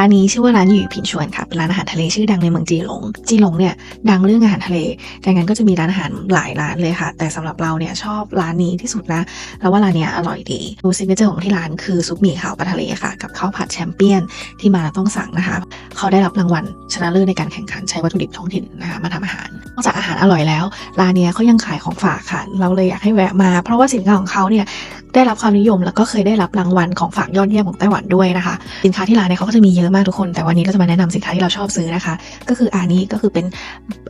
ร้านนี้ชื่อว่าร้านหยู่ผินชวนค่ะ เป็นร้านอาหารทะเลชื่อดังในเมืองจีหลง จีหลงเนี่ยดังเรื่องอาหารทะเลดังนั้นก็จะมีร้านอาหารหลายร้านเลยค่ะ แต่สำหรับเราเนี่ยชอบร้านนี้ที่สุดนะ แล้วว่าร้านเนี้ยอร่อยดีดูซิกเนเจอร์ของที่ร้านคือซุปหมี่ขาวปลาทะเลค่ะ กับข้าวผัดแชมเปี้ยนที่มาต้องสั่งนะคะ เขาได้รับรางวัลชนะเลิศในการแข่งขันใช้วัตถุดิบท้องถิ่นนะคะมาทำอาหาร อกจากอาหารอร่อยแล้วร้านเนี้ยเขายังขายของฝากค่ะ เราเลยอยากให้แวะมา เพราะว่าสินค้าของเขาเนี่ยได้รับความนิยมแล้วก็เคยได้รับรางวัลของฝากยอดเยี่ยมของไต้หวันด้วยนะคะ สินค้าที่ร้านเนี่ยเขาก็จะมีเยอะมากทุกคน แต่วันนี้เราจะมาแนะนำสินค้าที่เราชอบซื้อนะคะ ก็คืออันนี้ก็คือเป็น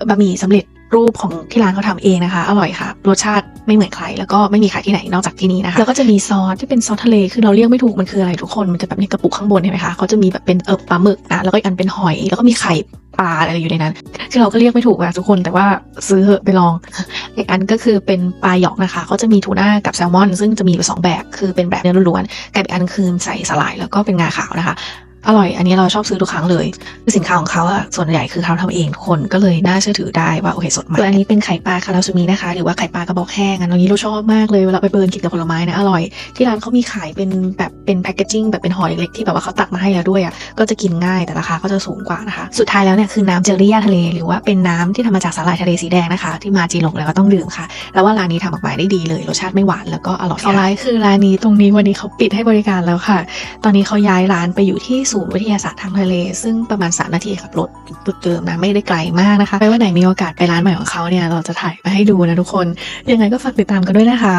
บะหมี่สำเร็จรูปของที่ร้านเขาทำเองนะคะ อร่อยค่ะรสชาติไม่เหมือนใคร แล้วก็ไม่มีขายที่ไหนนอกจากที่นี่นะคะแล้วก็จะมีซอสที่เป็นซอสทะเลคือเราเรียกไม่ถูกมันคืออะไรทุกคนมันจะแบบในกระปุกข้างบนเห็นไหมคะเขาจะมีแบบเป็นเออปลาหมึกนะแล้วก็อีกอันเป็นหอย แล้วก็มีไข่ ปลาอะไรอยู่ในนั้น คือเราก็เรียกไม่ถูกนะทุกคนแต่ว่าซื้อเหอะไปลองอีกอันก็คือเป็นปลาหยอกนะคะเขาจะมีทูน่ากับแซลมอน ซึ่งจะมีอยู่สองแบบคือเป็นแบบเนื้อล้วนๆกับอีกอันคือใส่สลายแล้วก็เป็นงาขาวนะคะอร่อย อันนี้เราชอบซื้อทุกครั้งเลยคือสินค้าของเขาอะส่วนใหญ่คือเขาทำเองทุกคนก็เลยน่าเชื่อถือได้ว่าโอเคสดใหม่ส่วนอันนี้เป็นไข่ปลาคาราซูมินะคะ หรือว่าไข่ปลากระบอกแห้งอันนี้เราชอบมากเลยเวลาไปเบิร์นกินกับผลไม้นะอร่อย ที่ร้านเขามีขายเป็นแบบ เป็นแพคเกจิ้งแบบเป็นห่อเล็กๆที่แบบว่าเขาตักมาให้แล้วด้วยอะก็จะกินง่ายแต่ราคาก็จะสูงกว่านะคะ สุดท้ายแล้วเนี่ยคือน้ำเจลลี่ย่าทะเล หรือว่าเป็นน้ำที่ทำมาจากสาหร่ายทะเลสีแดงนะคะ ที่มาจีนหลงแล้วก็ต้องดื่มค่ะ แล้วว่าร้านนี้ทำออกมาได้ดีเลยรสชาติไม่หวานแล้วก็อร่อยเอาร้ายคือร้านนี้ตรงนี้วันนี้เขาปิดให้บริการแล้วค่ะ ตอนนี้เขาย้ายร้านไปอยู่ที่ศูนย์วิทยาศาสตร์ทางทะเล ซึ่งประมาณ 3 นาทีขับรถจุดเดิมนะไม่ได้ไกลมากนะคะไปวันไหนมีโอกาสไปร้านใหม่ของเขาเนี่ยเราจะถ่ายมาให้ดูนะทุกคน ยังไงก็ฝากติดตามกันด้วยนะคะ